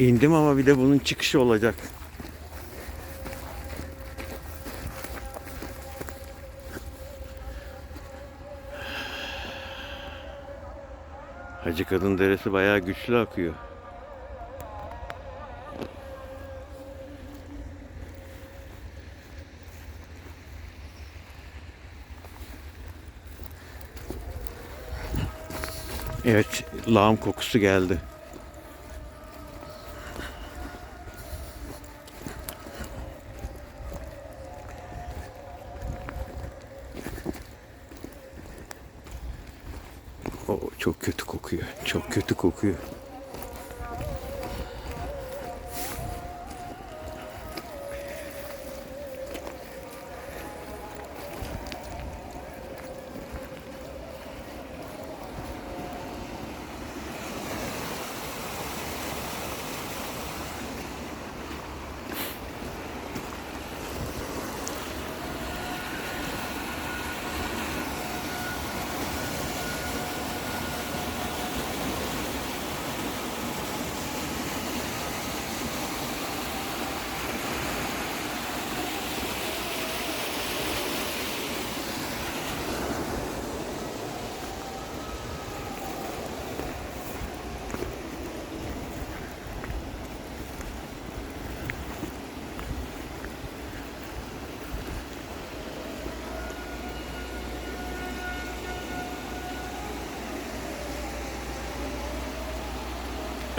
İndim ama bir de bunun çıkışı olacak. Hacı Kadın Deresi bayağı güçlü akıyor. Evet, lağım kokusu geldi. O çok kötü kokuyor. Çok kötü kokuyor.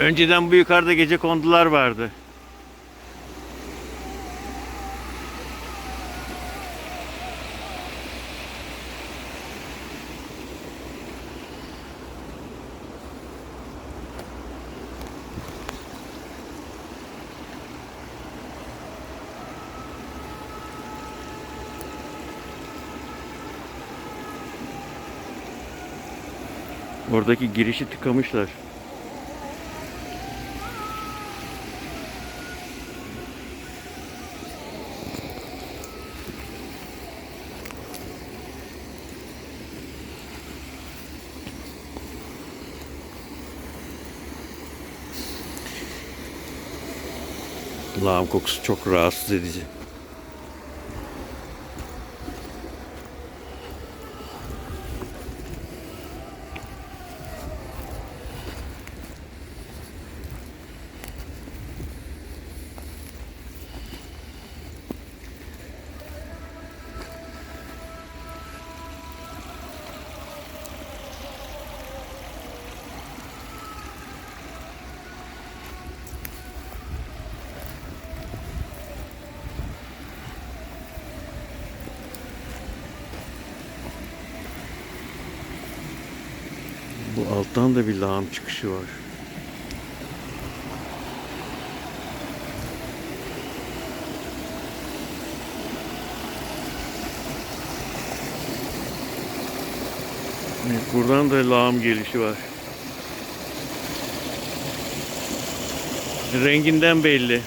Önceden bu yukarıda gece kondular vardı. Oradaki girişi tıkamışlar. Lağım kokusu çok rahatsız edici. Alttan da bir lağım çıkışı var. Buradan da lağım gelişi var. Renginden belli.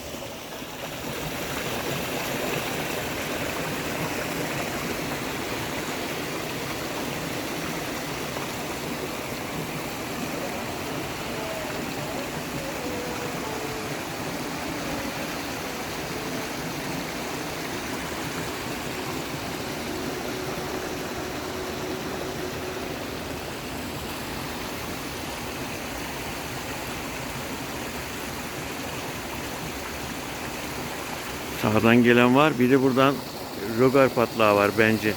Sağdan gelen var. Bir de buradan rogar patlağı var bence.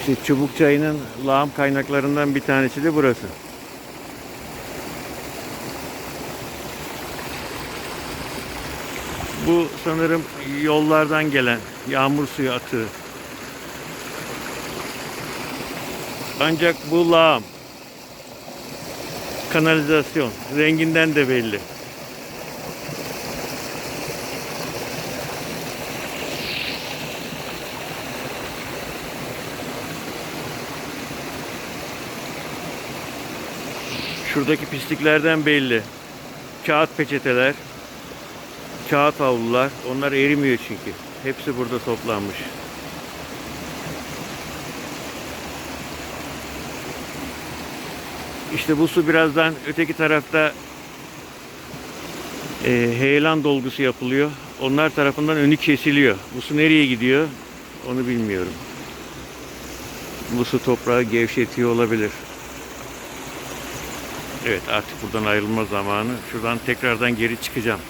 İşte Çubuk Çayı'nın lağım kaynaklarından bir tanesi de burası. Bu sanırım yollardan gelen yağmur suyu atığı. Ancak bu lağım kanalizasyon renginden de belli. Şuradaki pisliklerden belli. Kağıt peçeteler, kağıt havlular. Onlar erimiyor çünkü. Hepsi burada toplanmış. İşte bu su birazdan öteki tarafta e, heyelan dolgusu yapılıyor. Onlar tarafından önü kesiliyor. Bu su nereye gidiyor? Onu bilmiyorum. Bu su toprağı gevşetiyor olabilir. Evet artık buradan ayrılma zamanı. Şuradan tekrardan geri çıkacağım.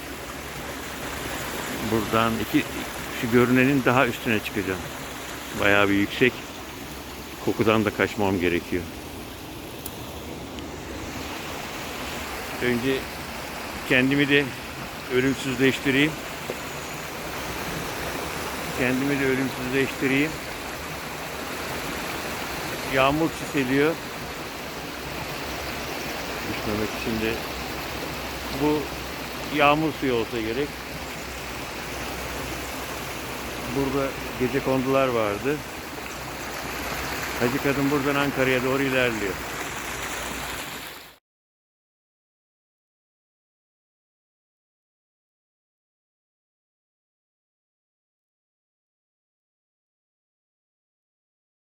Buradan iki şu görünenin daha üstüne çıkacağım. Bayağı bir yüksek. Kokudan da kaçmam gerekiyor. Önce kendimi de ölümsüzleştireyim. Kendimi de ölümsüzleştireyim. Yağmur çiseliyor. Düşmemek için de bu yağmur suyu olsa gerek. Burada gece kondular vardı. Hacı kadın buradan Ankara'ya doğru ilerliyor.